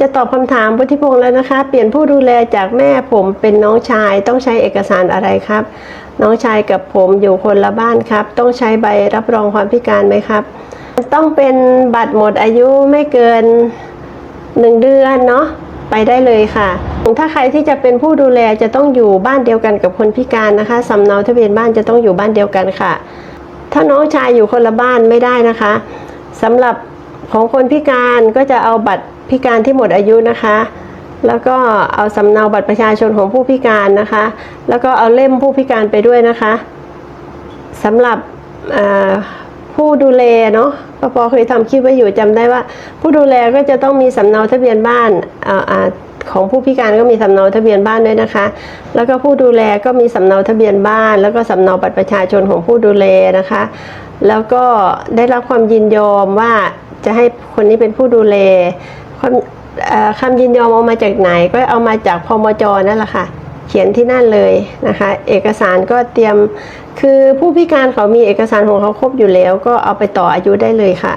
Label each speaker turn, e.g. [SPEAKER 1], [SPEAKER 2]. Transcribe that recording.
[SPEAKER 1] จะตอบคำถามพุทธิพงศ์แล้วนะคะ เปลี่ยนผู้ดูแลจากแม่ผมเป็นน้องชายต้องใช้เอกสารอะไรครับ น้องชายกับผมอยู่คนละบ้านครับ ต้องใช้ใบรับรองความพิการไหมครับ ต้องเป็นบัตรหมดอายุไม่เกินหนึ่งเดือนเนาะไปได้เลยค่ะถ้าใครที่จะเป็นผู้ดูแลจะต้องอยู่บ้านเดียวกันกับคนพิการนะคะสำเนาทะเบียนบ้านจะต้องอยู่บ้านเดียวกันค่ะ ถ้าน้องชายอยู่คนละบ้านไม่ได้นะคะสำหรับของคนพิการก็จะเอาบัตร พิการที่หมดอายุนะคะ แล้วก็เอาสำเนาบัตรประชาชนของผู้พิการนะคะ แล้วก็เอาเล่มผู้พิการไปด้วยนะคะสำหรับผู้ดูแลเนาะปปเคยทำคลิปไว้อยู่จำได้ว่า ผู้ดูแลก็จะต้องมีสำเนาทะเบียนบ้านออของผู้พิการก็มีสำเนาทะเบียนบ้านด้วยนะคะ แล้วก็ผู้ดูแลก็มีสำเนาทะเบียนบ้าน แล้วก็สำเนาบัตรประชาชนของผู้ดูแลนะคะ แล้วก็ได้รับความยินยอมว่าจะให้คนนี้เป็นผู้ดูแล คำยินยอมเอามาจากไหนก็เอามาจากพมจนั่นแหละค่ะ เขียนที่นั่นเลยนะคะ เอกสารก็เตรียมคือผู้พิการเขามีเอกสารของเขาครบอยู่แล้ว ก็เอาไปต่ออายุได้เลยค่ะ